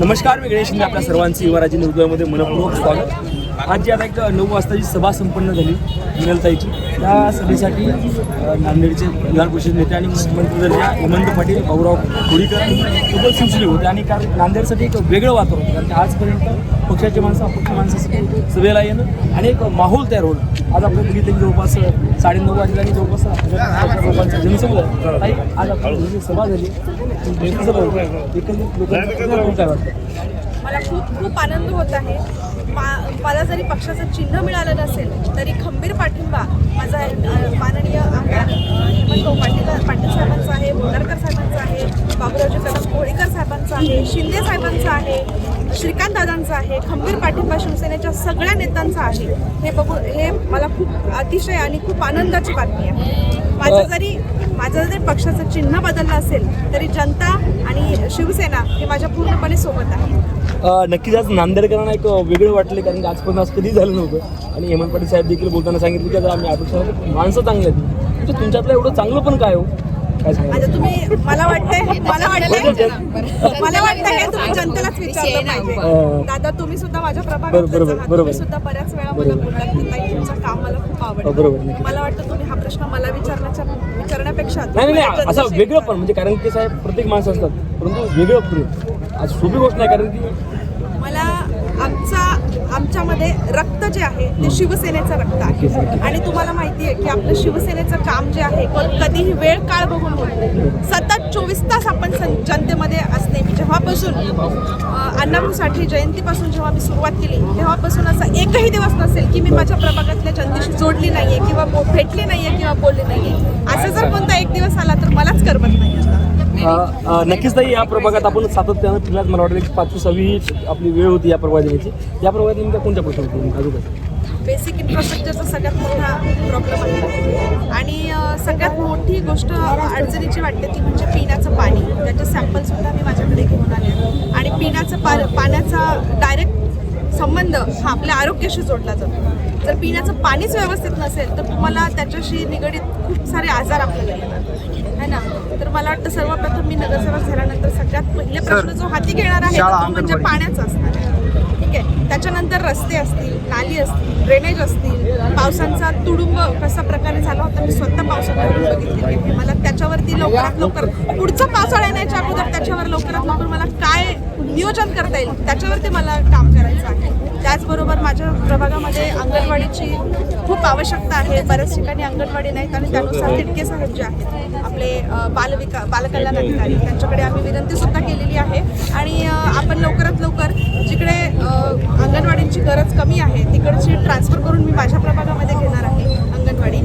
नमस्कार मी गणेश आपल्या सर्वांचे युवराजी निर्दयामध्ये मनपूर्वक स्वागत. आज जी आता एक नऊ वाजताची सभा संपन्न झाली मिनलताईची त्या सभेसाठी नांदेडचे विधान परिषद नेते आणि मुख्यमंत्री दर्जा हेमंत पाटील भाऊराव कोळीकर सोबत सुचले होते. आणि कारण नांदेडसाठी एक वेगळं वातावरण होतं. कारण आजपर्यंत पक्षाचे माणसं अपक्ष माणसासाठी सभेला येणं आणि एक माहोल तयार होणं. आज आपण बघितलं की जवळपास साडेनऊ वाजता आणि जवळपास लोकांचा जनसमुदाय ताई, आज आपण सभा झाली. एकंदरीत काय वाटतं? मला खूप खूप आनंद होत आहे. मला जरी पक्षाचं चिन्ह मिळालं नसेल तरी खंबीर पाठिंबा माझा माननीय आमदार अ, हेमंतभाऊ पाटील पाटील साहेबांचा आहे बोदारकर साहेबांचा आहे बाबुरावजी कदम कोळीकर साहेबांचा आहे शिंदे साहेबांचा आहे श्रीकांत दादांचा आहे खंबीर पाठिंबा शिवसेनेच्या सगळ्या नेत्यांचा आहे हे बघून हे मला खूप अतिशय आणि खूप आनंदाची बातमी आहे. माझं जरी माझं जरी पक्षाचं चिन्ह बदललं असेल तरी जनता आणि शिवसेना हे माझ्या अ, नक्कीच आज नांदेडकरांना एक वेगळं वाटले कारण की आजपर्यंत असं कधी झालं नव्हतं आणि हेमंत पाटील साहेब देखील बोलताना सांगितलं की आता आम्ही अपेक्षा माणसं चांगली आहेत म्हणजे तुमच्यातलं एवढं चांगलं पण काय हो काय सांगा आता तुम्ही मला वाटतंय मला वाटतंय मला वाटतंय हे तुम्ही जनतेलाच विचारलं पाहिजे अं. दादा तुम्ही सुद्धा माझ्या बरोबर, प्रभागात बरोबर. तुम्ही सुद्धा बऱ्याच वेळा मला बरोबर. बोललात की ताई तुमचं काम मला खूप हो, बरोबर, आवडतं नक्की. मला वाटतं तुम्ही हा प्रश्न मला विचारण्याच्या विचारण्यापेक्षा नाही नाही, तुम्ही नाही असं जनतेशी वेगळं पण म्हणजे कारण की साहेब प्रत्येक माणसं असतात परंतु वेगळं पुढे आज सोपी गोष्ट नाही कारण की मला आमचा आमच्यामध्ये रक्त जे आहे ते शिवसेनेचं रक्त आहे. आणि तुम्हाला माहिती आहे की आपलं शिवसेनेचं काम जे आहे कधीही वेळ काळ बघून होत नाही. सतत चोवीस तास आपण जनतेमध्ये असणे मी जेव्हापासून अं, अण्णाभाऊ साठे जयंतीपासून जेव्हा मी सुरुवात केली तेव्हापासून असा एकही दिवस नसेल की मी माझ्या प्रभागातल्या जनतेशी जोडली नाहीये किंवा बो- भेटली नाहीये किंवा बोलली नाहीये. असं जर कोणता एक दिवस आला तर मलाच करमत नाही. नक्कीच नाही या प्रभागात आपण सातत्यानं फिरल्यात मला वाटतं की पाचवी सहावी ही आपली वेळ होती या प्रभागात येण्याची या प्रभागात नेमका कोणत्या प्रश्न होते? अजून काय? बेसिक इन्फ्रास्ट्रक्चरचा सगळ्यात मोठा प्रॉब्लेम आहे. आणि सगळ्यात मोठी गोष्ट अडचणीची वाटते ती म्हणजे पिण्याचं पाणी. त्याचे सॅम्पलसुद्धा मी माझ्याकडे घेऊन आले. आणि पिण्याचं पा पाण्याचा डायरेक्ट संबंध हा आपल्या आरोग्याशी जोडला जातो. जर पिण्याचं पाणीच व्यवस्थित नसेल तर तुम्हाला त्याच्याशी निगडीत खूप सारे आजार आपल्याला येणार है ना? तर मला वाटतं सर्वप्रथम मी नगरसेवक झाल्यानंतर सगळ्यात पहिले प्रश्न जो हाती घेणार आहे तो म्हणजे पाण्याचा असणार आहे. ठीक आहे? त्याच्यानंतर रस्ते असतील नाली असतील ड्रेनेज असतील पावसांचा तुडुंब कसा प्रकारे झाला होता मी स्वतः पावसात बघितलेली आहे. मला त्याच्यावरती लवकरात लवकर पुढचा पावसाळा येण्याच्या अगोदर त्याच्यावर लवकरात लवकर मला काय नियोजन करता येईल. त्याच्यावरती मला काम करायचं आहे. त्याचबरोबर माझ्या प्रभागामध्ये अंगणवाडीची खूप आवश्यकता आहे. बऱ्याच ठिकाणी अंगणवाडी नाहीत आणि त्यानुसार तिटके साहेब जे आहेत आपले बालविका बालकल्याण अधिकारी त्यांच्याकडे आम्ही विनंतीसुद्धा केलेली आहे. आणि आपण लवकरात लवकर जिकडे अंगणवाडींची गरज कमी आहे तिकडची ट्रान्सफर करून मी माझ्या प्रभागामध्ये घेणार आहे अंगणवाडी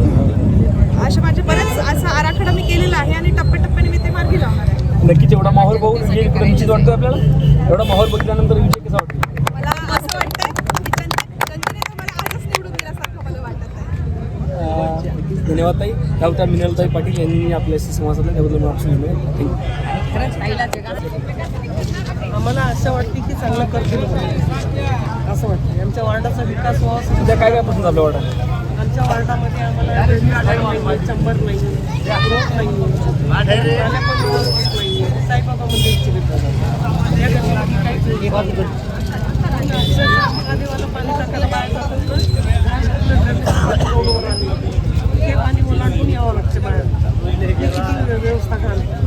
असे माझे बरेच असा आराखडा मी केलेला आहे आणि टप्प्याटप्प्याने मी ते मार्गी लावणार आहे नक्कीच एवढा माहोल बघून विजय निश्चित वाटतो आपल्याला. एवढा माहोल बघितल्यानंतर विजय कसा वाटतो मला मला मला धन्यवाद ताई. त्याबद्दल मिनलताई पाटील यांनी आपल्याशी संवाद साधला. त्याबद्दल मी आपलं धन्यवाद थँक्यू आम्हाला असं वाटते की चांगलं करतील. म्हणून. असं वाटतं. आमच्या वार्डाचा विकास व्हावा सध्या काय काय प्रश्न आपल्या वाटत आमच्या वार्डामध्ये आम्हाला चंबर नाही रोड नाही साईबाबा मंदिरची विकास पाणी हे पाणी ओलांडून यावं लागते बाहेर. किती व्यवस्था करायला